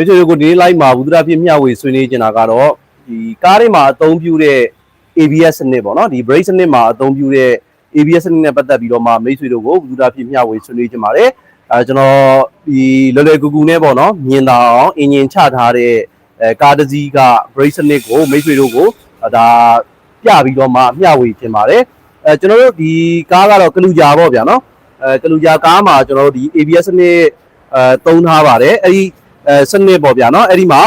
မိတ်ဆွေတို့ကိုဒီနေ့ live မှာဘူးဒရာဖြစ်မျှဝေဆွေးနွေးချင်တာကတော့ဒီကားတွေမှာအသုံးပြုတဲ့ ABS စနစ်ပေါ့နော်ဒီ brake စနစ်မှာအသုံးပြုတဲ့ ABS စနစ်နဲ့ပတ်သက်ပြီးတော့မှမိတ်ဆွေတို့ကိုဘူးဒရာဖြစ်မျှဝေဆွေးနွေးချင်ပါတယ်အဲကျွန်တော်ဒီလွယ်လွယ်ကူကူနဲ့ပေါ့နော်မြင်တာအောင်အင်ဂျင်ချထားတဲ့အဲကားတစ်စီးက brake စနစ်ကိုမိတ်ဆွေတို့ကိုဒါပြပြီးတော့မှမျှဝေချင်ပါတယ်အဲကျွန်တော်တို့ဒီကားကတော့ကလူကြာပေါ့ဗျာနော်အဲကလူကြာကားမှာကျွန်တော်တို့ဒီ ABS စနစ်အဲသုံးထားပါတယ်အဲ့ဒီအဲ စနစ်ပေါ့ဗျာနော်အဲ့ဒီမှာ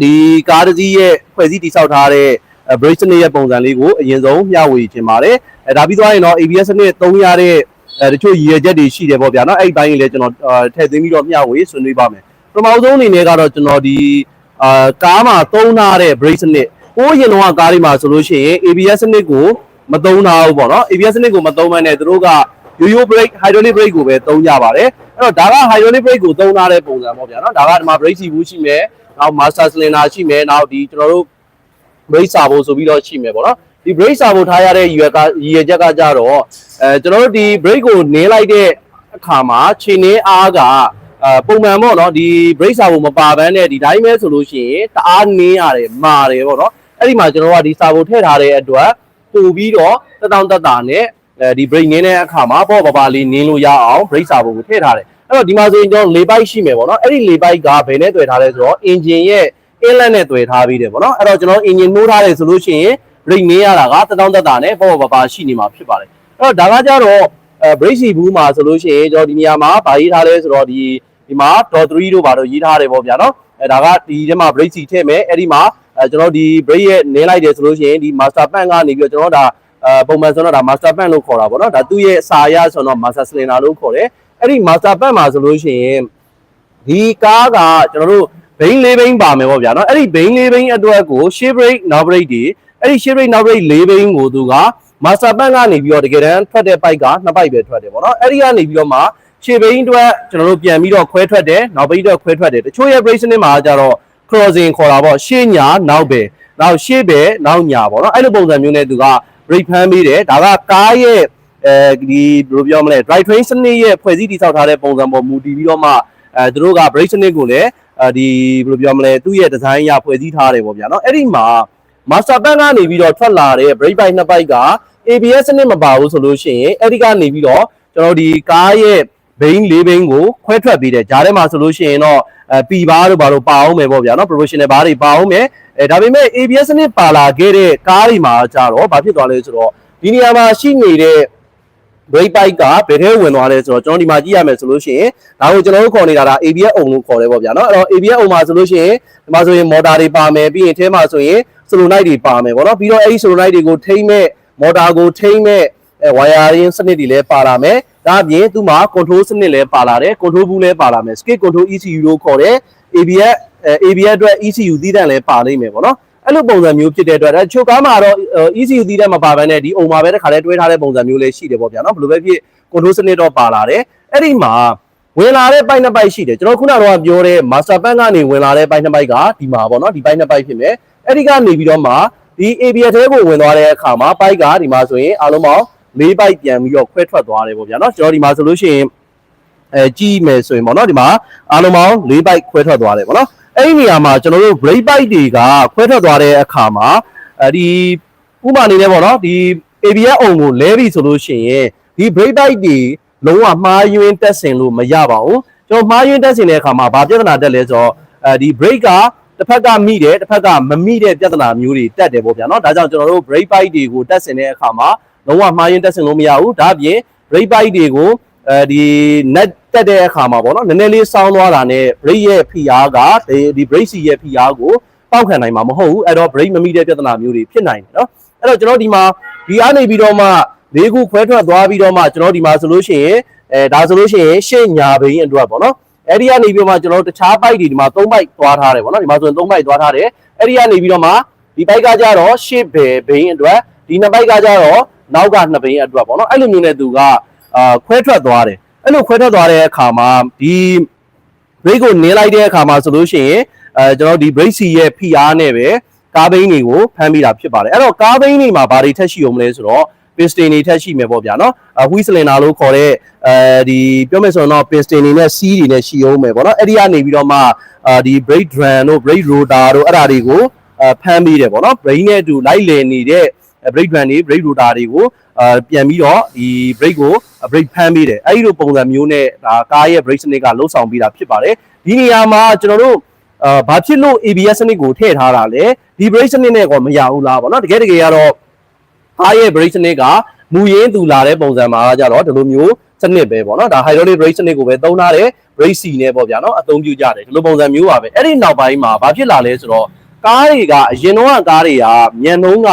ဒီကားတစ်စီးရဲ့ဖွဲ့စည်းတည်ဆောက်ထားတဲ့ brake စနစ်ရဲ့ပုံစံလေးကိုအရင်ဆုံးမျှဝေချင်ပါတယ်အဲဒါပြီးသွားရင်တော့ ABS စနစ်သုံးရတဲ့အဲတချို့ရည်ရွယ်ချက်တွေရှိတယ်ပေါ့ဗျာနော်အဲ့ဒီဘိုင်းကြီးလည်းကျွန်တော်ထည့်သွင်းပြီးတော့မျှဝေဆွေးနွေးပါမယ်ပထမဆုံးအနေနဲ့ကတော့ကျွန်တော်ဒီအာကားမှာသုံးထားတဲ့ brake စနစ်ကိုရင်တော့ကားတွေမှာဆိုလို့ရှိရင် ABS စနစ်ကိုမသုံးထားဘူးပေါ့နော် ABS စနစ်ကိုမသုံးမှန်းနဲ့သူတို့က yo-yo brake hydraulic brake ကိုပဲသုံးကြပါတယ်အဲ့ တော့ဒါက hydraulic brake ကိုသုံးထားတဲ့ပုံစံပေါ့ဗျာနော်ဒါကဒီမှာ brake စီဘူးရှိမယ်နောက် master cylinder ရှိမယ်နောက်ဒီကျွန်တော်တို့ brake servo ဆိုပြီးတော့ရှိမယ်ပေါ့နော်ဒီ brake servo ထားရတဲ့ရည်ရွယ်ကရည်ရွယ်ချက်ကကြတော့အဲကျွန်တော်တို့ဒီ brake ကိုနင်းလိုက်တဲ့အခါမှာခြေနင်းအားကအဲပုံမှန်ပေါ့နော်ဒီ brake servo မပါဘဲနဲ့ဒီတိုင်းပဲဆိုလို့ရှိရင်တအားနင်းရတယ်မာတယ်ပေါ့နော်အဲ့ဒီမှာကျွန်တော်ကဒီ servo ထည့်ထားတဲ့အတွက်ပို့ပြီးတော့တက်တောင့်တက်တာနဲ့ အဲဒီ brake နင်းတဲ့အခါမှာပေါ့ပါပါလေးနင်းလို့ရအောင် brake servo ကိုထည့်ထားတယ်အဲ့တော့ဒီမှာဆိုရင်ကျွန်တော်၄ဘိုက်ရှိမယ်ပေါ့နော်အဲ့ဒီ၄ဘိုက်ကဘယ်နဲ့တွေ့ထားလဲဆိုတော့ engine ရဲ့ inlet နဲ့တွေ့ထားပြီးတယ်ပေါ့နော်အဲ့တော့ကျွန်တော် engine နှိုးထားတယ်ဆိုလို့ရှိရင် brake နင်းရတာကတက်တောင့်တက်တာနဲ့ပေါ့ပါပါရှိနေမှာဖြစ်ပါတယ်အဲ့တော့ဒါကကြတော့အဲ brake စီဘူးမှာဆိုလို့ရှိရင်ကျွန်တော်ဒီနေရာမှာဗာရေးထားလဲဆိုတော့ဒီဒီမှာ .3 တို့ဗာတော့ရေးထားတယ်ပေါ့ဗျာနော်အဲဒါကဒီထဲမှာ brake စီထည့်မယ်အဲ့ဒီမှာအဲကျွန်တော်ဒီ brake ရဲ့နင်းလိုက်တယ်ဆိုလို့ရှိရင်ဒီ master pan ကနေပြီးတော့ကျွန်တော်ဒါ အဲပုံမှန်ဆိုတော့ဒါ master pan လို့ခေါ်တာပေါ့နော်ဒါသူ့ရဲ့အစာရဆိုတော့ master cylinder လို့ခေါ်တယ်အဲ့ဒီ master pan မှာဆိုလို့ရှိရင်ဒီကားကကျွန်တော်တို့ဘိန်းလေးဘိန်းပါမယ်ပေါ့ဗျာနော်အဲ့ဒီဘိန်းလေးဘိန်းအတွက်ကို ship brake now brake ဒီအဲ့ဒီ ship brake now brake လေးဘိန်းကိုသူက master pan ကနေပြီးတော့တကယ်တမ်းထွက်တဲ့ pipe ကနှစ် pipe ပဲထွက်တယ်ပေါ့နော်အဲ့ဒီကနေပြီးတော့မှရှေ့ဘိန်းအတွက်ကျွန်တော်တို့ပြန်ပြီးတော့ခွဲထွက်တယ်နောက်ဘိန်းအတွက်ခွဲထွက်တယ်တချို့ရဲ့ brake စနစ်မှာကျတော့ crossing ခေါ်တာပေါ့ရှေ့ညာနောက်ပဲနောက်ရှေ့ပဲနောက်ညာပေါ့နော်အဲ့လိုပုံစံမျိုးနဲ့သူက brake ဖမ်းပေးတယ်ဒါကကားရဲ့အဲဒီဘယ်လိုပြောမလဲ drive train စနစ်ရဲ့ဖွဲ့စည်းတည်ဆောက်ထားတဲ့ပုံစံပေါ်မူတည်ပြီးတော့မှအဲသူတို့က brake စနစ်ကိုလည်းအဲဒီဘယ်လိုပြောမလဲသူ့ရဲ့ design ရဖွဲ့စည်းထားတယ်ပေါ့ဗျာနော်အဲ့ဒီမှာ master plan ကနေပြီးတော့ထွက်လာတဲ့ brake bike နှစ်ပိုက်က ABS စနစ်မပါဘူးဆိုလို့ရှိရင်အဲ့ဒီကနေပြီးတော့ကျွန်တော်ဒီကားရဲ့ ဘိန်းလေးဘိန်းကိုခွဲထွက်ပေးတယ်ဂျားထဲမှာဆိုလို့ရှိရင်တော့အဲပီဘာတို့ဘာလို့ပါအောင်မယ်ပေါ့ဗျာနော် professional ဘားတွေပါအောင်မယ်အဲဒါပေမဲ့ ABS စနစ်ပါလာခဲ့တဲ့ကားတွေမှာကြတော့ဘာဖြစ်သွားလဲဆိုတော့ဒီနေရာမှာရှိနေတဲ့ brake bike ကဘယ်ထဲဝင်သွားလဲဆိုတော့ကျွန်တော်ဒီမှာကြည့်ရမယ်ဆိုလို့ရှိရင်ဒါကိုကျွန်တော်တို့ခေါ်နေတာဒါ ABS အုံလို့ခေါ်တယ်ပေါ့ဗျာနော်အဲ့တော့ ABS အုံမှာဆိုလို့ရှိရင်ဒီမှာဆိုရင် motor တွေပါမယ်ပြီးရင်အဲမှာဆိုရင် solenoid တွေပါမယ်ပေါ့နော်ပြီးတော့အဲ့ဒီ solenoid တွေကိုထိမ့်မဲ့ motor ကိုထိမ့်မဲ့အဲ wiring စနစ်တွေလည်းပါလာမယ် ဒါအပြင်သူ့မှာ control စနစ်လည်းပါလာတယ် control ဘူးလည်းပါလာမယ် skate control ECU လို့ခေါ်တဲ့ ABS အဲ ABS အတွက် ECU သီးသန့်လည်းပါလိမ့်မယ်ပေါ့နော်အဲ့လိုပုံစံမျိုးဖြစ်တဲ့အတွက်ဒါချုပ်ကားမှာတော့ ECU သီးသန့်မပါဘဲနဲ့ဒီအုံမှာပဲတစ်ခါတည်းတွဲထားတဲ့ပုံစံမျိုးလေးရှိတယ်ပေါ့ဗျာနော်ဘယ်လိုပဲဖြစ် control စနစ်တော့ပါလာတယ်အဲ့ဒီမှာဝင်လာတဲ့ပိုက်နှစ်ပိုက်ရှိတယ်ကျွန်တော်ခုနကတော့ပြောတဲ့ master pan ကနေဝင်လာတဲ့ပိုက်နှစ်ပိုက်ကဒီမှာပေါ့နော်ဒီပိုက်နှစ်ပိုက်ဖြစ်မယ်အဲ့ဒီကနေပြီးတော့မှဒီ ABS ထဲကိုဝင်သွားတဲ့အခါမှာပိုက်ကဒီမှာဆိုရင်အားလုံးပေါင်း ၄ပိုက်ပြန်ပြီးတော့ခွဲထွက်သွားတယ်ပေါ့ဗျာနော်ကျွန်တော်ဒီမှာဆိုလို့ရှိရင်အဲကြည့်မယ်ဆိုရင်ပေါ့နော်ဒီမှာအားလုံးပေါင်း၄ပိုက်ခွဲထွက်သွားတယ်ပေါ့နော်အဲ့ဒီနေရာမှာကျွန်တော်တို့ brake bike တွေကခွဲထွက်သွားတဲ့အခါမှာအဲဒီဥပမာအနေနဲ့ပေါ့နော်ဒီ ABS အုံကိုလဲပြီဆိုလို့ရှိရင်ဒီ brake bike တွေလုံးဝမှားယွင်းတက်ဆင်လို့မရပါဘူးကျွန်တော်မှားယွင်းတက်ဆင်တဲ့အခါမှာဘာပြဿနာတက်လဲဆိုတော့အဲဒီ brake ကတစ်ဖက်ကမိတယ်တစ်ဖက်ကမမိတဲ့ပြဿနာမျိုးတွေတက်တယ်ပေါ့ဗျာเนาะဒါကြောင့်ကျွန်တော်တို့ brake bike တွေကိုတက်ဆင်တဲ့အခါမှာ လုံးဝမှားယွင်းတက်ဆင်လို့မရဘူးဒါအပြင် brake bike တွေကိုအဲဒီ net တက်တဲ့အခါမှာပေါ့နော်နည်းနည်းလေးစောင်းသွားတာနဲ့ brake ရဲ့ဖိအားကဒီဒီ brake စီရဲ့ဖိအားကိုပေါက်ခံနိုင်မှာမဟုတ်ဘူးအဲ့တော့ brake မမိတဲ့ပြဿနာမျိုးတွေဖြစ်နိုင်တယ်နော်အဲ့တော့ကျွန်တော်ဒီမှာဒီအားနေပြီးတော့မှ၄ခုခွဲထွက်သွားပြီးတော့မှကျွန်တော်ဒီမှာဆိုလို့ရှိရင်အဲဒါဆိုလို့ရှိရင်ရှေ့ညာဘိန်းအတွက်ပေါ့နော်အဲ့ဒီကနေပြီးတော့မှကျွန်တော်တခြား bike တွေဒီမှာ၃ bike သွားထားတယ်ပေါ့နော်ဒီမှာဆိုရင်၃ bike သွားထားတယ်အဲ့ဒီကနေပြီးတော့မှဒီ bike ကကြတော့ရှေ့ဘယ်ဘိန်းအတွက်ဒီနှစ် bike ကကြတော့ နောက်ကနှစ်ဘိန်းအတွက်ပေါ့နော်အဲ့လိုမျိုးနဲ့သူကအာခွဲထွက်သွားတယ်အဲ့လိုခွဲထွက်သွားတဲ့အခါမှာဒီ brake ကိုနင်းလိုက်တဲ့အခါမှာဆိုလို့ရှိရင်အဲကျွန်တော်ဒီ brake စီရဲ့ဖိအားနဲ့ပဲကားဘိန်းတွေကိုဖမ်းမိတာဖြစ်ပါတယ်အဲ့တော့ကားဘိန်းတွေမှာဘာတွေထက်ရှိအောင်မလဲဆိုတော့ဘ piston တွေထက်ရှိမယ်ပေါ့ဗျာနော်အ wheel cylinder လို့ခေါ်တဲ့အဲဒီပြောမယ်ဆိုရင်တော့ piston တွေနဲ့ C တွေနဲ့ရှိအောင်မယ်ပေါ့နော်အဲ့ဒီကနေပြီးတော့မှအာဒီ brake drum တို့ brake rotor တို့အဲ့ဒါတွေကိုအဖမ်းပြီးတယ်ပေါ့နော် brake နဲ့အတူလိုက်လည်နေတဲ့ brake drum တွေ brake rotor တွေကိုအာပြန်ပြီးတော့ဒီ brake ကို brake ဖမ်းပြီးတယ်အဲ့ဒီလိုပုံစံမျိုးနဲ့ဒါကားရဲ့ brake စနစ်ကလှုပ်ဆောင်ပြီးတာဖြစ်ပါတယ်ဒီနေရာမှာကျွန်တော်တို့အာဘာဖြစ်လို့ ABS စနစ်ကိုထည့်ထားတာလဲဒီ brake စနစ်နဲ့ကောမရဘူးလားပေါ့နော်တကယ်တကယ်ကတော့ကားရဲ့ brake စနစ်ကမူရင်းသူလာတဲ့ပုံစံမှာကြတော့ဒီလိုမျိုးစနစ်ပဲပေါ့နော်ဒါ hydraulic brake စနစ်ကိုပဲသုံးထားတယ် brake C နဲ့ပေါ့ဗျာနော်အသုံးပြုကြတယ်ဒီလိုပုံစံမျိုးပါပဲအဲ့ဒီနောက်ပိုင်းမှာဘာဖြစ်လာလဲဆိုတော့ကားတွေကအရင်တော့ကားတွေကမြန်နှုံးက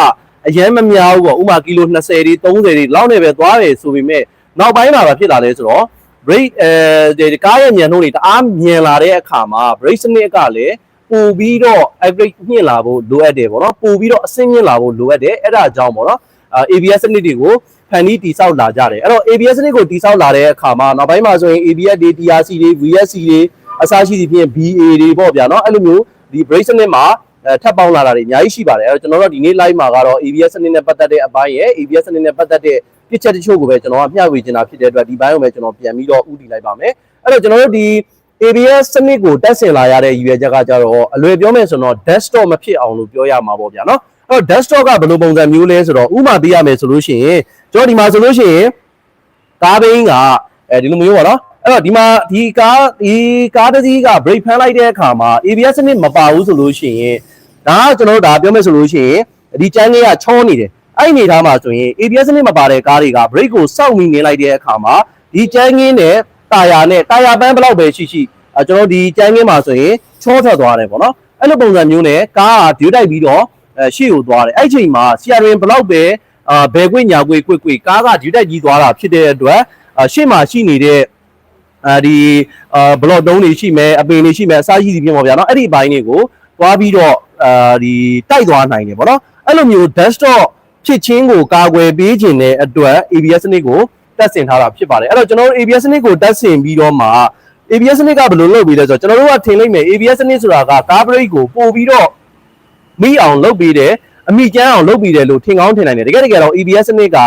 အရင်မများဘူးပေါ့ဥပမာကီလို20တွေ30တွေလောက်နေပဲသွားတယ်ဆိုပေမဲ့နောက်ပိုင်းမှာဘာဖြစ်လာလဲဆိုတော့ brake အဲဒီကားရဲ့မြန်နှုံးတွေတအားမြန်လာတဲ့အခါမှာ brake စနစ်ကလည်းပို့ပြီးတော့ average ညှင့်လာဖို့လိုအပ်တယ်ပေါ့နော်ပို့ပြီးတော့အဆင့်မြင့်လာဖို့လိုအပ်တယ်အဲ့ဒါကြောင့်ပေါ့နော်အာ ABS စနစ်တွေကိုဖန်တီးတိစောက်လာကြတယ်အဲ့တော့ ABS စနစ်ကိုတိစောက်လာတဲ့အခါမှာနောက်ပိုင်းမှာဆိုရင် ABS တွေ TRC တွေ VSC တွေအစားရှိသဖြင့် BA တွေပေါ့ဗျာနော်အဲ့လိုမျိုးဒီ brake စနစ်မှာအဲ ထပ်ပေါင်းလာတာတွေအများကြီးရှိပါတယ်အဲ့တော့ကျွန်တော်တို့ဒီနေ့ live မှာကတော့ ABS စနစ်နဲ့ပတ်သက်တဲ့အပိုင်းရဲ့ ABS စနစ်နဲ့ပတ်သက်တဲ့ပြစ်ချက်တချို့ကိုပဲကျွန်တော်ကမျှဝေချင်တာဖြစ်တဲ့အတွက်ဒီဘိုင်းကိုပဲကျွန်တော်ပြန်ပြီးတော့ဥတည်လိုက်ပါမယ်အဲ့တော့ကျွန်တော်တို့ဒီ ABS စနစ်ကိုတက်ဆင်လာရတဲ့ရည်ရွယ်ချက်ကကြတော့အလွယ်ပြောမယ်ဆိုတော့ desktop မဖြစ်အောင်လို့ပြောရမှာပေါ့ဗျာနော်အဲ့တော့ desktop ကဘယ်လိုပုံစံမျိုးလဲဆိုတော့ဥပမာပေးရမယ်ဆိုလို့ရှိရင်ကျွန်တော်ဒီမှာဆိုလို့ရှိရင်ကားဘိန်းကအဲဒီလိုမျိုးပေါ့နော်အဲ့တော့ဒီမှာဒီကားဒီကားတစ်စီးက brake ဖမ်းလိုက်တဲ့အခါမှာ ABS စနစ်မပါဘူးဆိုလို့ရှိရင် ဒါကကျွန်တော်တို့ဒါပြောမယ်ဆိုလို့ရှိရင်ဒီတန်းလေးကချောနေတယ်အဲ့နေသားမှာဆိုရင် ABS စနစ်မပါတဲ့ကားတွေက brake ကိုစောင့်မိနေလိုက်တဲ့အခါမှာဒီတန်းငင်းနဲ့တာယာနဲ့တာယာပန်းဘလောက်ပဲရှိရှိကျွန်တော်ဒီတန်းငင်းမှာဆိုရင်ချောထွက်သွားတယ်ပေါ့နော်အဲ့လိုပုံစံမျိုးနဲ့ကားကဒိုးတိုက်ပြီးတော့ရှေ့ကိုသွားတယ်အဲ့ချိန်မှာ steering ဘလောက်ပဲအာဘယ်ကွေ့ညာကွေ့ကွေ့ကွေ့ကားကဒီတက်ကြီးသွားတာဖြစ်တဲ့အတွက်ရှေ့မှာရှိနေတဲ့အဲဒီအာဘလော့တုံးတွေရှိမယ်အပင်တွေရှိမယ်အစားရှိစီပြင်ပါဗျာနော်အဲ့ဒီဘိုင်းတွေကို သွားပြီးတော့အာဒီတိုက်သွားနိုင်တယ်ပေါ့နော်အဲ့လိုမျိုး desktop ဖြစ်ချင်းကိုကာကွယ်ပေးခြင်းတဲ့အတွက် ABS စနစ်ကိုတက်ဆင်ထားတာဖြစ်ပါတယ်အဲ့တော့ကျွန်တော်တို့ ABS စနစ်ကိုတက်ဆင်ပြီးတော့မှ ABS စနစ်ကဘယ်လိုလုပ်ပြီးလဲဆိုတော့ကျွန်တော်တို့ကထင်လိုက်မယ် ABS စနစ်ဆိုတာကကားဘရိတ်ကိုပို့ပြီးတော့မိအောင်လုပ်ပြီးတယ်အမိကျန်းအောင်လုပ်ပြီးတယ်လို့ထင်ကောင်းထင်နိုင်တယ်တကယ်တကယ်တော့ ABS စနစ်က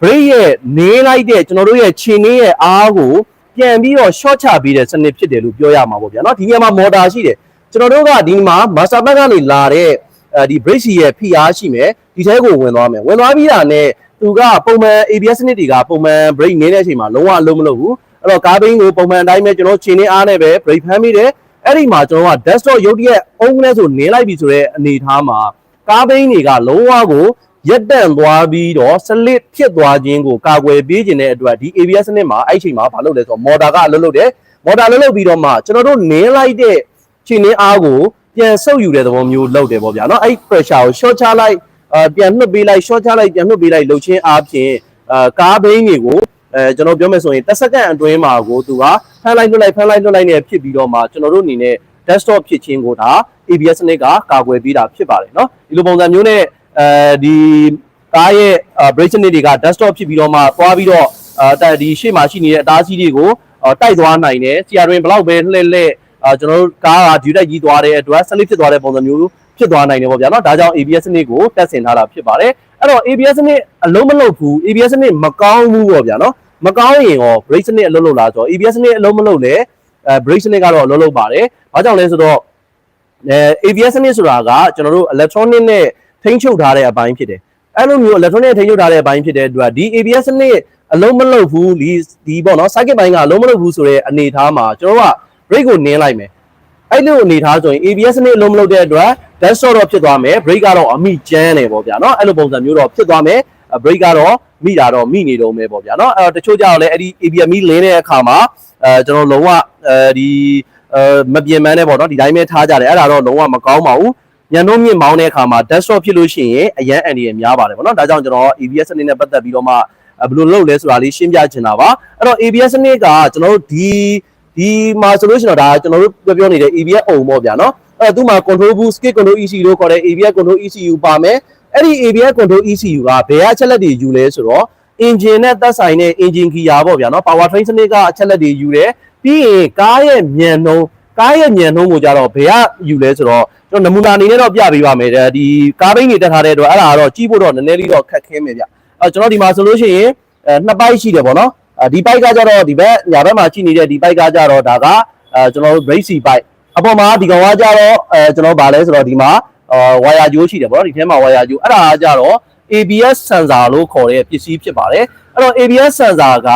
brake ရဲ့နေလိုက်တဲ့ကျွန်တော်တို့ရဲ့ခြေနှင်းရဲ့အားကိုပြန်ပြီးတော့ short ချပေးတဲ့စနစ်ဖြစ်တယ်လို့ပြောရမှာပေါ့ဗျာเนาะဒီနေရာမှာ motor ရှိတယ် ကျွန်တော်တို့ကဒီမှာ master pack ကနေလာတဲ့အဲဒီ brake စီရဲ့ဖိအားရှိမယ်ဒီထဲကိုဝင်သွားမယ်ဝင်သွားပြီးတာနဲ့သူကပုံမှန် ABS စနစ်တွေကပုံမှန် brake နေတဲ့အချိန်မှာလုံးဝအလုံးမလုပ်ဘူးအဲ့တော့ကားဘင်းကိုပုံမှန်အတိုင်းပဲကျွန်တော်ခြေနှင်းအားနဲ့ပဲ brake ဖမ်းမိတယ်အဲ့ဒီမှာကျွန်တော်က desktop ရုပ်တရက်အုံးနဲ့ဆိုနင်းလိုက်ပြီဆိုတဲ့အနေအထားမှာကားဘင်းတွေကလုံးဝကိုရက်တန့်သွားပြီးတော့စလစ်ဖြစ်သွားခြင်းကိုကာကွယ်ပေးခြင်းတဲ့အတွက်ဒီ ABS စနစ်မှာအဲ့ချိန်မှာဘာလုပ်လဲဆိုတော့မော်တာကအလုပ်လုပ်တယ်မော်တာလုပ်လုပ်ပြီးတော့မှကျွန်တော်တို့နင်းလိုက်တဲ့ ခြေနှင်းအားကိုပြန်ဆုပ်ယူတဲ့သဘောမျိုးလုပ်တယ်ပေါ့ဗျာเนาะအဲ့ pressure ကို short ချလိုက်အာပြန်နှုတ်ပေးလိုက် short ချလိုက်ပြန်နှုတ်ပေးလိုက်လှုပ်ချင်းအားဖြင့်အာကားဘိန်းတွေကိုအဲကျွန်တော်ပြောမယ်ဆိုရင်တစ်စက္ကန့်အတွင်းမှာကိုသူကဖမ်းလိုက်လွတ်လိုက်ဖမ်းလိုက်လွတ်လိုက်နဲ့ဖြစ်ပြီးတော့မှကျွန်တော်တို့အနေနဲ့ desktop ဖြစ်ခြင်းကိုဒါ ABS စနစ်ကကာကွယ်ပေးတာဖြစ်ပါတယ်เนาะဒီလိုပုံစံမျိုးနဲ့အဲဒီကားရဲ့ brake စနစ်တွေက desktop ဖြစ်ပြီးတော့မှသွားပြီးတော့အဲဒီရှေ့မှာရှိနေတဲ့အသားကြီးတွေကိုတိုက်သွားနိုင်တယ်။ CR တွင်ဘလောက်ပဲလှည့်လှည့် အာကျွန်တော်တို့ကားကဒီတက်ကြီးသွားတဲ့အတွက်ဆက်လက်ဖြစ်သွားတဲ့ပုံစံမျိုးဖြစ်သွားနိုင်တယ်ပေါ့ဗျာနော်ဒါကြောင့် ABS စနစ်ကိုတက်ဆင်ထားတာဖြစ်ပါတယ်အဲ့တော့ ABS စနစ်အလုံးမလုံးဘူး ABS စနစ်မကောင်းဘူးပေါ့ဗျာနော်မကောင်းရင်ရော brake စနစ်အလုံးလုံးလားဆိုတော့ ABS စနစ်အလုံးမလုံးလဲအဲ brake စနစ်ကတော့အလုံးလုံးပါတယ်ဘာကြောင့်လဲဆိုတော့အဲ ABS စနစ်ဆိုတာကကျွန်တော်တို့ electronic နဲ့ထိန်းချုပ်ထားတဲ့အပိုင်းဖြစ်တယ်အဲ့လိုမျိုး electronic ထိန်းချုပ်ထားတဲ့အပိုင်းဖြစ်တဲ့အတွက်ဒီ ABS စနစ်အလုံးမလုံးဘူးဒီဒီပေါ့နော် circuit ဘိုင်းကအလုံးမလုံးဘူးဆိုတဲ့အနေအထားမှာကျွန်တော်တို့က brake ကိုနင်းလိုက်မယ်အဲ့လိုအနေထားဆိုရင် ABS စနစ်လုံးမလုပ်တဲ့အတွက် dash shot တော့ဖြစ်သွားမယ် brake ကတော့အမိကျန်းတယ်ပေါ့ဗျာနော်အဲ့လိုပုံစံမျိုးတော့ဖြစ်သွားမယ် brake ကတော့မိတာတော့မိနေတော့မယ်ပေါ့ဗျာနော်အဲ့တော့တချို့ကြတော့လည်းအဲ့ဒီ ABS မိလင်းတဲ့အခါမှာအဲကျွန်တော်လုံးဝအဲဒီအဲမပြင်းမှန်းနဲ့ပေါ့နော်ဒီတိုင်းပဲထားကြတယ်အဲ့ဒါတော့လုံးဝမကောင်းပါဘူးညံတော့မြင့်မောင်းတဲ့အခါမှာ dash shot ဖြစ်လို့ရှိရင်အရန်အန်ဒီရများပါတယ်ပေါ့နော်ဒါကြောင့်ကျွန်တော် ABS စနစ်နဲ့ပတ်သက်ပြီးတော့မှဘယ်လိုလုပ်လဲဆိုတာလေးရှင်းပြချင်တာပါအဲ့တော့ ABS စနစ်ကကျွန်တော်တို့ဒီ ဒီမှာဆိုလို့ရှိရင်တော့ဒါကျွန်တော်တို့ပြောပြောနေတဲ့ ABS အုံပေါ့ဗျာနော်အဲ့သူမှာ control boost skid control ECU လို့ခေါ်တဲ့ ABS control ECU ပါမယ်အဲ့ဒီ ABS control ECU ကဘယ်အချက်လက်တွေယူလဲဆိုတော့ engine နဲ့သက်ဆိုင်တဲ့ engine gear ပေါ့ဗျာနော် power train စနစ်ကအချက်လက်တွေယူတယ်ပြီးရင်ကားရဲ့မြန်နှုန်းကားရဲ့မြန်နှုန်းကိုကြတော့ဘယ်ကယူလဲဆိုတော့ကျွန်တော်နမူနာအနေနဲ့တော့ပြပေးပါမယ်ဒီကားဘိန်းတွေတက်ထားတဲ့အတွက်အဲ့ဒါကတော့ကြည့်ဖို့တော့နည်းနည်းလေးတော့ခက်ခဲမယ်ဗျအဲကျွန်တော်ဒီမှာဆိုလို့ရှိရင်အဲနှစ်ပိုင်းရှိတယ်ပေါ့နော် ဒီပိုက်ကကြတော့ဒီဘက်ညာဘက်မှာရှိနေတဲ့ဒီပိုက်ကကြတော့ဒါကအဲကျွန်တော်တို့ brake C ပိုက်အပေါ်မှာဒီကောင်ကကြတော့အဲကျွန်တော်ဗာလဲဆိုတော့ဒီမှာအာဝါယာကြိုးရှိတယ်ပေါ့နော်ဒီထဲမှာဝါယာကြိုးအဲ့ဒါကကြတော့ ABS sensor လို့ခေါ်တဲ့ပစ္စည်းဖြစ်ပါတယ်အဲ့တော့ ABS sensor က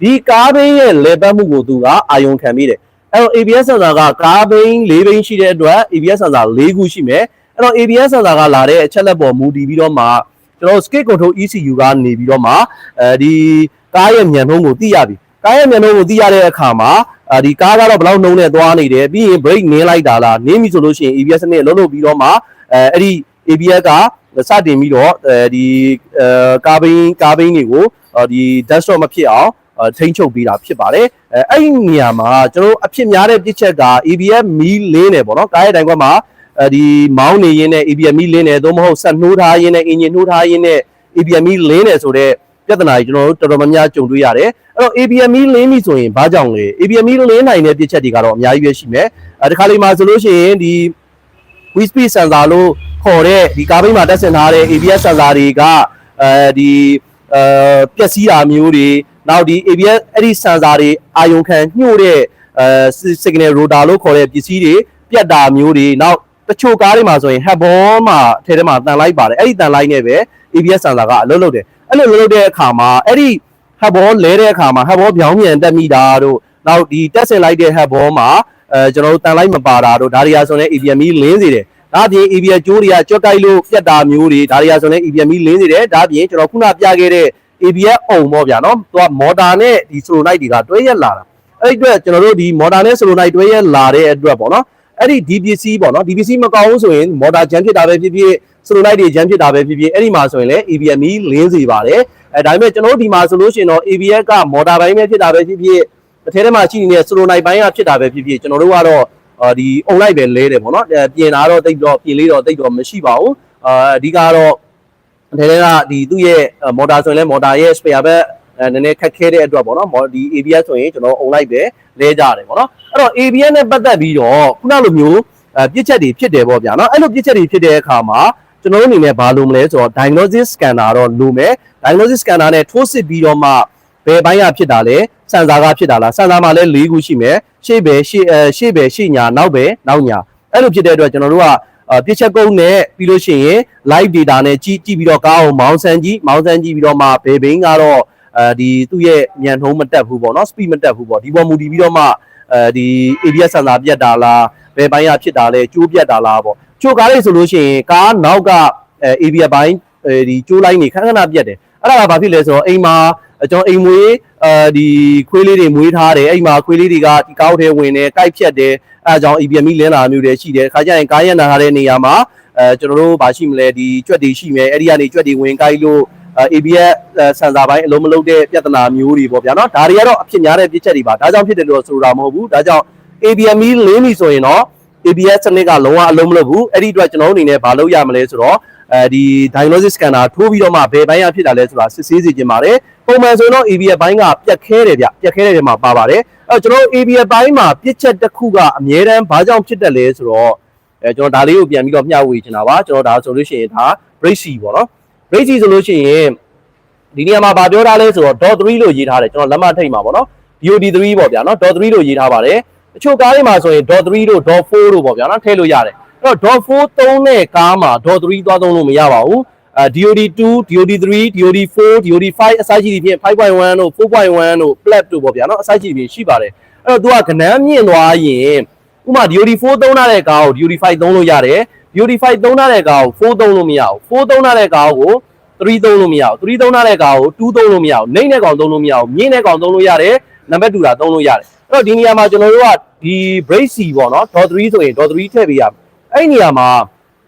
ဒီကားဘင်းရဲ့လေပတ်မှုကိုသူကအာရုံခံပြီးတယ်အဲ့တော့ ABS sensor ကကားဘင်း၄ဘင်းရှိတဲ့အတွက် ABS sensor ၄ခုရှိမယ်အဲ့တော့ ABS sensor ကလာတဲ့အချက်လက်ပေါ်မူတည်ပြီးတော့မှကျွန်တော် skate control ECU ကနေပြီးတော့မှအဲဒီ ကားရဲ့မြန်နှုန်းကိုသိရပြီကားရဲ့မြန်နှုန်းကိုသိရတဲ့အခါမှာအဲဒီကားကတော့ဘယ်လောက်နှုန်းနဲ့သွားနေတယ်ပြီးရင် brake နင်းလိုက်တာလားနင်းပြီဆိုလို့ရှိရင် ABS နဲ့လှုပ်လှုပ်ပြီးတော့မှအဲအဲ့ဒီ ABS ကစတင်ပြီးတော့အဲဒီအဲကားဘင်းကားဘင်းတွေကိုဒီ desktop မဖြစ်အောင်အဲထိန်းချုပ်ပေးတာဖြစ်ပါတယ်အဲအဲ့ဒီနေရာမှာကျွန်တော်အဖြစ်များတဲ့ပြစ်ချက်က ABS မီးလင်းတယ်ပေါ့နော်ကားရဲ့တိုင်ခွက်မှာအဲဒီမောင်းနေရင်းနဲ့ ABS မီးလင်းတယ်သို့မဟုတ်ဆက်နှိုးထားရင်းနဲ့အင်ဂျင်နှိုးထားရင်းနဲ့ ABS မီးလင်းတယ်ဆိုတော့ ပြဿနာကြီးကျွန်တော်တို့တော်တော်များများကြုံတွေ့ရတယ်အဲ့တော့ ABS မီးလင်းပြီဆိုရင်ဘာကြောင့်လဲ ABS မီးလင်းနိုင်တဲ့ပြစ်ချက်တွေကတော့အများကြီးပဲရှိမယ်အဲတခါလေးမှာဆိုလို့ရှိရင်ဒီ wheel speed sensor လို့ခေါ်တဲ့ဒီကားဘိန်းမှာတက်ဆင်ထားတဲ့ ABS sensor တွေကအဲဒီအဲပျက်စီးတာမျိုးတွေနောက်ဒီ ABS အဲ့ဒီ sensor တွေအာယုံခံညှို့တဲ့အဲ signal rotor လို့ခေါ်တဲ့ပစ္စည်းတွေပြတ်တာမျိုးတွေနောက်တချို့ကားတွေမှာဆိုရင် head ball မှာအထဲထဲမှာတန်လိုက်ပါတယ်အဲ့ဒီတန်လိုက်နဲ့ပဲ ABS sensor ကအလုပ်လုပ်တယ် အဲ့လိုလုပ်တဲ့အခါမှာအဲ့ဒီ head ball လဲတဲ့အခါမှာ head ball ပြောင်းပြန်တက်မိတာတို့နောက်ဒီတက်ဆင်လိုက်တဲ့ head ball မှာအဲကျွန်တော်တို့တန်လိုက်မပါတာတို့ဒါတွေကဆိုရင် ABM လင်းစေတယ်ဒါအပြင် ABM ကျိုးတွေကကြွက်ကိုက်လို့ပြတ်တာမျိုးတွေဒါတွေကဆိုရင် ABM လင်းစေတယ်ဒါအပြင်ကျွန်တော်ခုနပြခဲ့တဲ့ ABS အုံပေါ့ဗျာနော်သူကမော်တာနဲ့ဒီ solenoid တွေကတွဲရက်လာတာအဲ့ဒီအတွက်ကျွန်တော်တို့ဒီမော်တာနဲ့ solenoid တွဲရက်လာတဲ့အတွက်ပေါ့နော် အဲ့ဒီ DPC ပေါ့နော် DPC မကောင်းဘူးဆိုရင်မော်တာဂျမ်ဖြစ်တာပဲဖြစ်ဖြစ် solenoid တွေဂျမ်ဖြစ်တာပဲဖြစ်ဖြစ်အဲ့ဒီမှာဆိုရင်လည်း ABM လင်းစေပါတယ်အဲဒါပေမဲ့ကျွန်တော်တို့ဒီမှာဆိုလို့ရှိရင်တော့ ABS ကမော်တာပိုင်းပဲဖြစ်တာပဲဖြစ်ဖြစ်တစ်ထဲထဲမှာရှိနေတဲ့ solenoid ဘိုင်းကဖြစ်တာပဲဖြစ်ဖြစ်ကျွန်တော်တို့ကတော့အာဒီအုံလိုက်ပဲလဲတယ်ပေါ့နော်အဲပြင်တာတော့တိတ်တော့ပြင်လေးတော့တိတ်တော့မရှိပါဘူးအာအဓိကတော့တစ်ထဲထဲကဒီသူ့ရဲ့မော်တာဆိုရင်လည်းမော်တာရဲ့ spare ဘက် အဲနည်းနည်းခက်ခဲတဲ့အတွက်ပေါ့နော်ဒီ ABS ဆိုရင်ကျွန်တော်အုံလိုက်ပဲလဲကြတယ်ပေါ့နော်အဲ့တော့ ABS နဲ့ပတ်သက်ပြီးတော့ခုနလိုမျိုးအဲပြစ်ချက်တွေဖြစ်တယ်ပေါ့ဗျာနော်အဲ့လိုပြစ်ချက်တွေဖြစ်တဲ့အခါမှာကျွန်တော်တို့အနေနဲ့ဘာလုပ်မလဲဆိုတော့ diagnosis scanner တော့လိုမယ် diagnosis scanner နဲ့ထိုးစစ်ပြီးတော့မှဘယ်ဘိုင်းကဖြစ်တာလဲစန်ဆာကဖြစ်တာလားစန်ဆာမှာလည်း၄ခုရှိမယ်ရှေ့ဘယ်ရှေ့အဲရှေ့ဘယ်ရှေ့ညာနောက်ဘယ်နောက်ညာအဲ့လိုဖြစ်တဲ့အတွက်ကျွန်တော်တို့ကပြစ်ချက်ကုန်းနဲ့ပြီးလို့ရှိရင် live data နဲ့ကြည့်ကြည့်ပြီးတော့ကားအောင်မောင်းဆန်းကြည့်မောင်းဆန်းကြည့်ပြီးတော့မှဘယ်ဘိန်းကတော့ အဲဒီသူ့ရဲ့မြန်နှုံးမတက်ဘူးပေါ့နော် speed မတက်ဘူးပေါ့ဒီပေါ်မူတည်ပြီးတော့မှအဲဒီ ABS စန်ဆာပြတ်တာလားဘယ်ဘိုင်းကဖြစ်တာလဲကျိုးပြတ်တာလားပေါ့ချိုကားလေးဆိုလို့ရှိရင်ကားနောက်ကအဲ ABS ဘိုင်းအဲဒီကျိုးလိုင်းနေခဏခဏပြတ်တယ်အဲ့ဒါကဘာဖြစ်လဲဆိုတော့အိမ်မှာကျွန်တော်အိမ်မွေးအဲဒီခွေးလေးတွေမွေးထားတယ်အဲ့မှာခွေးလေးတွေကဒီကောက်ထဲဝင်တယ်ကြိုက်ဖြတ်တယ်အဲအကြောင်း EBM လင်းလာမျိုးတွေရှိတယ်ခါကျရင်ကားရနာထားတဲ့နေရာမှာအဲကျွန်တော်တို့ဘာရှိမလဲဒီကြွက်တွေရှိမယ်အဲ့ဒီကနေကြွက်တွေဝင်ကြိုက်လို့ ABS ဆန်ဆာပိုင်းအလုံးမလုံးတဲ့ပြဿနာမျိုးတွေပေါ့ဗျာနော်ဒါတွေကတော့အဖြစ်များတဲ့ပြစ်ချက်တွေပါဒါကြောင့်ဖြစ်တယ်လို့ဆိုတာမဟုတ်ဘူးဒါကြောင့် ABM လင်းပြီဆိုရင်တော့ ABS စနစ်ကလုံးဝအလုံးမလုံးဘူးအဲ့ဒီအတွက်ကျွန်တော်တို့အနေနဲ့ဘာလုပ်ရမလဲဆိုတော့အဲဒီ diagnosis scanner ထိုးပြီးတော့မှဘယ်ဘိုင်းကဖြစ်တာလဲဆိုတာစစ်ဆေးစီခြင်းပါတယ်ပုံမှန်ဆိုရင်တော့ ABS ဘိုင်းကပြက်ခဲတယ်ဗျပြက်ခဲတဲ့နေရာမှာပါပါတယ်အဲ့တော့ကျွန်တော်တို့ ABS ဘိုင်းမှာပြစ်ချက်တစ်ခုကအမြဲတမ်းဘာကြောင့်ဖြစ်တယ်လဲဆိုတော့အဲကျွန်တော်ဒါလေးကိုပြန်ပြီးတော့မျှဝေချင်တာပါကျွန်တော်ဒါဆိုလို့ရှိရင်ဒါ brake C ပေါ့နော် brake C ဆိုလို့ရှိရင်ဒီနေရာမှာဗာပြောထားလဲဆိုတော့ .3 လို့ရေးထားတယ်ကျွန်တော်လက်မထိတ်မှာပေါ့နော် DOD3 ပေါ့ဗျာနော် .3 လို့ရေးထားပါတယ်တချို့ကားတွေမှာဆိုရင် .3 တို့ .4 တို့ပေါ့ဗျာနော်ထည့်လို့ရတယ်အဲ့တော့ .4 သုံးတဲ့ကားမှာ .3 သွားသုံးလို့မရပါဘူးအဲ DOD2 DOD3 DOD4 DOD5 အစရှိသဖြင့်5.1တို့4.1တို့ plat တို့ပေါ့ဗျာနော်အစရှိသဖြင့်ရှိပါတယ်အဲ့တော့သူကကနန်းမြင့်သွားရင်ဥမာ DOD4 သုံးထားတဲ့ကားကို DOD5 သုံးလို့ရတယ် DOD5 သုံးထားတဲ့ကားကို4သုံးလို့မရဘူး4သုံးထားတဲ့ကားကို3သုံးလို့မရဘူး3သုံးထားတဲ့ကားကို2သုံးလို့မရဘူးနှိမ့်တဲ့ကောင်သုံးလို့မရဘူးမြင့်တဲ့ကောင်သုံးလို့ရတယ်နံပါတ်2တာသုံးလို့ရတယ်အဲ့တော့ဒီနေရာမှာကျွန်တော်တို့ကဒီ brake C ပေါ့နော် .3 ဆိုရင် .3 ထည့်ပေးရမယ်အဲ့ဒီနေရာမှာ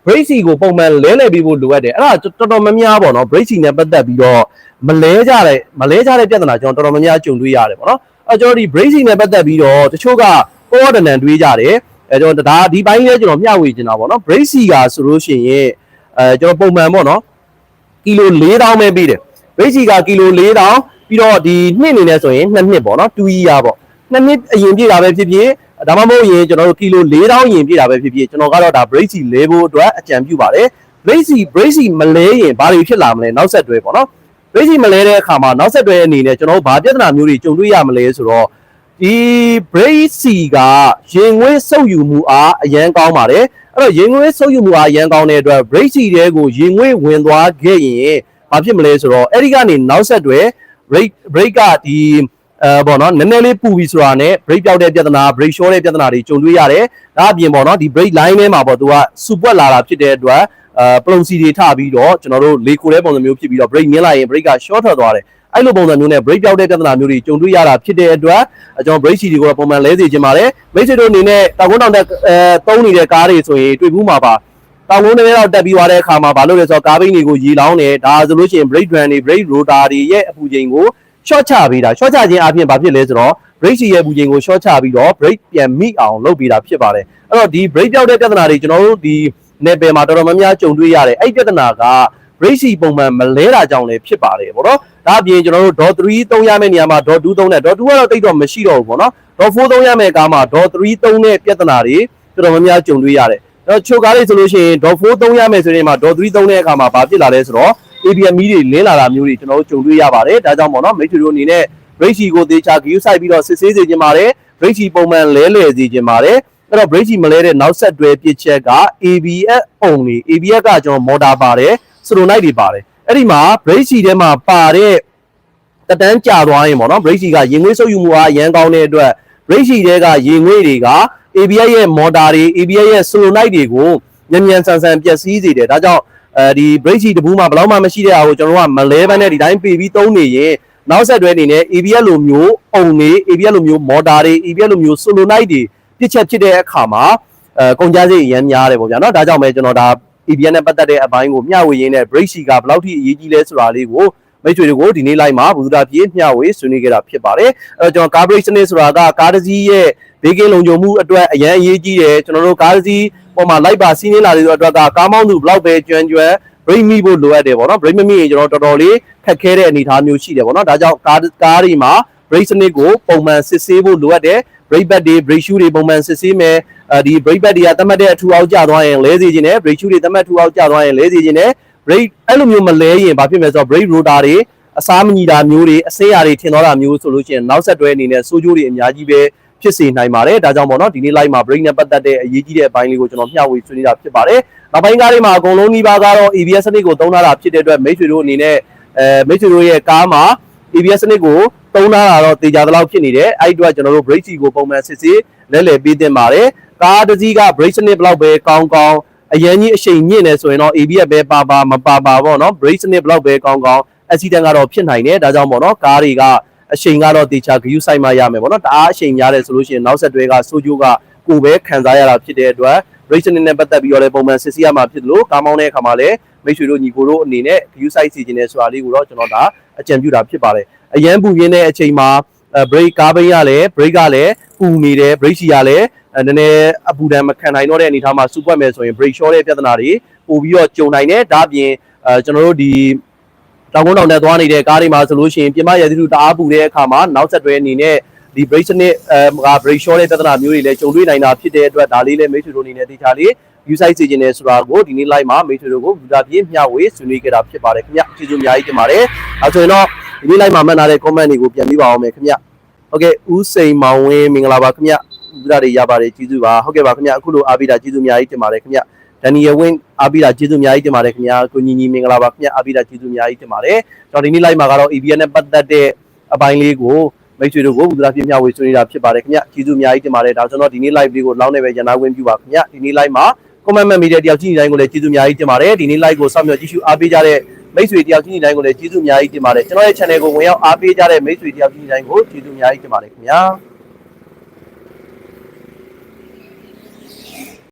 brake C ကိုပုံမှန်လဲလှယ်ပေးဖို့လိုအပ်တယ်အဲ့ဒါတော်တော်များများပေါ့နော် brake C နဲ့ပတ်သက်ပြီးတော့မလဲကြတဲ့မလဲကြတဲ့ပြဿနာကျွန်တော်တော်တော်များများကြုံတွေ့ရတယ်ပေါ့နော်အဲ့ကျွန်တော်ဒီ brake C နဲ့ပတ်သက်ပြီးတော့တချို့ကပေါ်တန်တန်တွေးကြတယ် အဲကျွန်တော်ဒါဒီပိုင်းလေးကျွန်တော်မျှဝေချင်တာပေါ့နော် brake C ကဆိုလို့ရှိရင်အဲကျွန်တော်ပုံမှန်ပေါ့နော်ကီလို4000ပဲပေးတယ် brake C ကကီလို4000ပြီးတော့ဒီနှစ်အနေနဲ့ဆိုရင်နှစ်နှစ်ပေါ့နော်2 year ပေါ့နှစ်နှစ်အရင်ပြည့်တာပဲဖြစ်ဖြစ်ဒါမှမဟုတ်ရင်ကျွန်တော်တို့ကီလို4000ရင်ပြည့်တာပဲဖြစ်ဖြစ်ကျွန်တော်ကတော့ဒါ brake လဲဖို့အတွက်အကြံပြုပါတယ် brake brake မလဲရင်ဘာတွေဖြစ်လာမလဲနောက်ဆက်တွဲပေါ့နော်ဘရိတ်စီမလဲတဲ့အခါမှာနောက်ဆက်တွဲအနေနဲ့ကျွန်တော်တို့ဘာပြဿနာမျိုးတွေကြုံတွေ့ရမလဲဆိုတော့ ဒီ brace စီကရင်ငွေးဆုပ်ယူမှုအားအရန်ကောင်းပါတယ်အဲ့တော့ရင်ငွေးဆုပ်ယူမှုအားအရန်ကောင်းတဲ့အတွက် brace စီတဲကိုရင်ငွေးဝင်သွားခဲ့ရင်ဘာဖြစ်မလဲဆိုတော့အဲ့ဒီကနေနောက်ဆက်တွဲ break break ကဒီအဲပေါ့နော်နည်းနည်းလေးပူပြီဆိုတာနဲ့ break ပြောက်တဲ့ပြဿနာ break short တဲ့ပြဿနာတွေကြုံတွေ့ရတယ်ဒါအပြင်ပေါ့နော်ဒီ break line ထဲမှာပေါ့သူကစူပွက်လာတာဖြစ်တဲ့အတွက်အဲပလုံစီတွေထပြီးတော့ကျွန်တော်တို့လေခိုတဲ့ပုံစံမျိုးဖြစ်ပြီးတော့ break မြင်လိုက်ရင် break က short ထွက်သွားတယ် အဲ့လိုပုံစံမျိုးနဲ့ break ပြောက်တဲ့ပြဿနာမျိုးတွေကြုံတွေ့ရတာဖြစ်တဲ့အတွက်အဲကျွန်တော် break စီတွေကိုတော့ပုံမှန်လဲစေချင်ပါတယ်မိတ်ဆွေတို့အနေနဲ့တောင်ကုန်းတောင်တက်အဲတုံးနေတဲ့ကားတွေဆိုရင်တွေ့ဘူးမှာပါတောင်ကုန်းတွေတော့တက်ပြီးသွားတဲ့အခါမှာဘာလို့လဲဆိုတော့ကားဘိန်းတွေကိုရေလောင်းတယ်ဒါဆိုလို့ရှိရင် brake drum တွေ brake rotor တွေရဲ့အပူချိန်ကို short ချပေးတာ short ချခြင်းအပြင်ဘာဖြစ်လဲဆိုတော့ brake စီရဲ့အပူချိန်ကို short ချပြီးတော့ brake ပြန်မိအောင်လုပ်ပေးတာဖြစ်ပါတယ်အဲ့တော့ဒီ brake ပြောက်တဲ့ပြဿနာတွေကျွန်တော်တို့ဒီနယ်ပယ်မှာတော်တော်များများကြုံတွေ့ရတယ်အဲ့ဒီပြဿနာက brake စီပုံမှန်မလဲတာကြောင့်လည်းဖြစ်ပါတယ်ပေါ့နော်ဒါအပြင်ကျွန်တော်တို့ dot 3သုံးရမယ့်နေရာမှာ dot 2သုံးနဲ့ dot 2ကတော့တိတ်တော့မရှိတော့ဘူးပေါ့နော် dot 4သုံးရမယ့်ကားမှာ dot 3သုံးတဲ့ပြဿနာတွေတော်တော်များများကြုံတွေ့ရတယ်အဲ့တော့ချိုကားလေးဆိုလို့ရှိရင် dot 4သုံးရမယ်ဆိုရင်မှာ dot 3သုံးတဲ့အခါမှာဘာဖြစ်လာလဲဆိုတော့ ABM မီးတွေလင်းလာတာမျိုးတွေကျွန်တော်တို့ကြုံတွေ့ရပါတယ်ဒါကြောင့်ပေါ့နော်မိတ်ဆွေတို့အနေနဲ့ brake စီကိုသေချာ view စိုက်ပြီးတော့စစ်ဆေးစေချင်ပါတယ် brake စီပုံမှန်လဲလှယ်စေချင်ပါတယ်အဲ့တော့ brake စီမလဲတဲ့နောက်ဆက်တွဲပြစ်ချက်က ABS အုံနေ ABS ကကျွန်တော်မော်တာပါတယ် စတိုနိုက်တွေပါတယ်အဲ့ဒီမှာ brake ချီထဲမှာပါတဲ့တတန်းကြာသွားရင်ပေါ့နော် brake ချီကရင်ငွေ့ဆုပ်ယူမှုအားရန်ကောင်းတဲ့အတွက် brake ချီတဲကရင်ငွေ့တွေက ABS ရဲ့ motor တွေ ABS ရဲ့ slow night တွေကိုမြန်မြန်ဆန်ဆန်ပျက်စီးစေတယ်ဒါကြောင့်အဲဒီ brake ချီတပူးမှာဘယ်လောက်မှမရှိတဲ့အရာကိုကျွန်တော်ကမလဲပန်းနဲ့ဒီတိုင်းပေပြီးသုံးနေရင်နောက်ဆက်တွဲအနေနဲ့ ABS လိုမျိုးအုံတွေ ABS လိုမျိုး motor တွေ ABS လိုမျိုး slow night တွေပြစ်ချက်ဖြစ်တဲ့အခါမှာအဲကုန်ကြမ်းစည်ရမ်းများတယ်ပေါ့ဗျာနော်ဒါကြောင့်ပဲကျွန်တော်ဒါ ABS နဲ့ပတ်သက်တဲ့အပိုင်းကိုမျှဝေရင်းနဲ့ brake စီကဘယ်လောက်ထိအရေးကြီးလဲဆိုတာလေးကိုမိတ်ဆွေတွေကိုဒီနေ့လိုက်မှာဘူဒာပြေမျှဝေဆွေးနွေးခဲ့တာဖြစ်ပါတယ်အဲတော့ကျွန်တော် car brake စနစ်ဆိုတာကကားတစ်စီးရဲ့ဘေးကင်းလုံခြုံမှုအတွက်အရန်အရေးကြီးတယ်ကျွန်တော်တို့ကားတစ်စီးပေါ်မှာလိုက်ပါစီးနှင်းလာတဲ့အတွက်ကကားမောင်းသူဘလောက်ပဲကျွမ်းကျွမ်း brake မိဖို့လိုအပ်တယ်ပေါ့နော် brake မမိရင်ကျွန်တော်တော်တော်လေးခက်ခဲတဲ့အနေအထားမျိုးရှိတယ်ပေါ့နော်ဒါကြောင့်ကားကားတွေမှာ brake စနစ်ကိုပုံမှန်စစ်ဆေးဖို့လိုအပ်တယ် brake pad တွေ brake shoe တွေပုံမှန်စစ်ဆေးမယ်အဲဒီ brake pad တွေကတတ်မှတ်တဲ့အထူအောက်ကျသွားရင်လဲစေခြင်းနဲ့ brake shoe တွေတတ်မှတ်ထူအောက်ကျသွားရင်လဲစေခြင်းနဲ့ brake အဲ့လိုမျိုးမလဲရင်ဘာဖြစ်မလဲဆိုတော့ brake rotor တွေအစားမညီတာမျိုးတွေအစိမ်းအရာတွေထင်သွားတာမျိုးဆိုလို့ရှိရင်နောက်ဆက်တွဲအနေနဲ့စိုးကျိုးတွေအများကြီးပဲဖြစ်စေနိုင်ပါတယ်ဒါကြောင့်ပေါ့နော်ဒီနေ့ live မှာ brake နဲ့ပတ်သက်တဲ့အရေးကြီးတဲ့အပိုင်းလေးကိုကျွန်တော်မျှဝေဆွေးနွေးတာဖြစ်ပါတယ်နောက်ပိုင်းကားတွေမှာအကုန်လုံးနှီးပါးကတော့ ABS စနစ်ကိုသုံးထားတာဖြစ်တဲ့အတွက်မိတ်ဆွေတို့အနေနဲ့အဲမိတ်ဆွေတို့ရဲ့ကားမှာ ABS စနစ်ကိုသုံးထားတာတော့တေချာသလောက်ဖြစ်နေတယ်အဲ့ဒီအတွက်ကျွန်တော်တို့ brake စီကိုပုံမှန်စစ်ဆေးလဲလှယ်ပေးသင့်ပါတယ်ကားတစ်စီးက brake စနစ်ဘယ်လောက်ပဲကောင်းကောင်းအရင်ကြီးအရှိန်ညင့်နေဆိုရင်တော့ ABS ပဲပါပါမပါပါပေါ့နော် brake စနစ်ဘယ်လောက်ပဲကောင်းကောင်း accident ကတော့ဖြစ်နိုင်တယ်ဒါကြောင့်ပေါ့နော်ကားတွေကအရှိန်ကတော့တေချာ view site မှာရမယ်ပေါ့နော်တအားအရှိန်များတယ်ဆိုလို့ရှိရင်နောက်ဆက်တွဲကဆိုးကျိုးကကိုယ်ပဲခံစားရတာဖြစ်တဲ့အတွက် brake စနစ်နဲ့ပတ်သက်ပြီးတော့လည်းပုံမှန်စစ်ဆေးရမှာဖြစ်လို့ကားမောင်းတဲ့အခါမှာလည်းမိတ်ဆွေတို့ညီကိုတို့အနေနဲ့ view site စီခြင်းနဲ့ဆိုတာလေးကိုတော့ကျွန်တော်ဒါအကြံပြုတာဖြစ်ပါတယ်အရန်ပူရင်းတဲ့အချိန်မှာအဲ brake ကားဘိန်းကလည်း brake ကလည်းပူနေတယ် brake စီကလည်းအဲနည်းနည်းအပူဒဏ်မခံနိုင်တော့တဲ့အနေအထားမှာစူပွက်မယ်ဆိုရင် brake short တဲ့ပြဿနာတွေပို့ပြီးတော့ကြုံနိုင်တယ်ဒါအပြင်အဲကျွန်တော်တို့ဒီတောင်ကုန်းတောင်နဲ့သွားနေတဲ့ကားတွေမှာဆိုလို့ရှိရင်ပြင်မရည်သူတအားပူတဲ့အခါမှာနောက်ဆက်တွဲအနေနဲ့ ဒီ brake စနစ်အဲ brake short တဲ့ပြဿနာမျိုးတွေလည်းကြုံတွေ့နိုင်တာဖြစ်တဲ့အတွက်ဒါလေးလည်းမိတ်ဆွေတို့အနေနဲ့တေချာလေး view site စီခြင်းနဲ့ဆိုတာကိုဒီနေ့ live မှာမိတ်ဆွေတို့ကိုဗူဒါပြေးမျှဝေဆွေးနွေးခဲ့တာဖြစ်ပါတယ်ခင်ဗျကျေးဇူးအများကြီးတင်ပါတယ်အဲဆိုရင်တော့ဒီနေ့ live မှာမှတ်ထားတဲ့ comment တွေကိုပြန်ပြီးပါအောင်မယ်ခင်ဗျဟုတ်ကဲ့ဦးစိန်မောင်ဝင်းမင်္ဂလာပါခင်ဗျဗူဒါတွေရပါတယ်ကျေးဇူးပါဟုတ်ကဲ့ပါခင်ဗျအခုလိုအားပေးတာကျေးဇူးအများကြီးတင်ပါတယ်ခင်ဗျဒန်နီယယ်ဝင်းအားပေးတာကျေးဇူးအများကြီးတင်ပါတယ်ခင်ဗျာကိုညီညီမင်္ဂလာပါခင်ဗျအားပေးတာကျေးဇူးအများကြီးတင်ပါတယ်ကျွန်တော်ဒီနေ့ live မှာကတော့ ABN နဲ့ပတ်သက်တဲ့အပိုင်းလေးကို မိတ်ဆွေတို့ကိုဘုရားပြမျှဝေဆွေးနွေးတာဖြစ်ပါတယ်ခင်ဗျကျေးဇူးအများကြီးတင်ပါတယ်ဒါဆိုတော့ဒီနေ့ live လေးကိုလောင်းနေပဲရနာခွင့်ပြုပါခင်ဗျဒီနေ့ live မှာ comment မှတ်မိတဲ့တယောက်ချင်းတိုင်းကိုလည်းကျေးဇူးအများကြီးတင်ပါတယ်ဒီနေ့ live ကိုစောင့်မျှော်ကြည့်ရှုအားပေးကြတဲ့မိတ်ဆွေတယောက်ချင်းတိုင်းကိုလည်းကျေးဇူးအများကြီးတင်ပါတယ်ကျွန်တော်ရဲ့ channel ကိုဝင်ရောက်အားပေးကြတဲ့မိတ်ဆွေတယောက်ချင်းတိုင်းကိုကျေးဇူးအများကြီးတင်ပါတယ်ခင်ဗျာ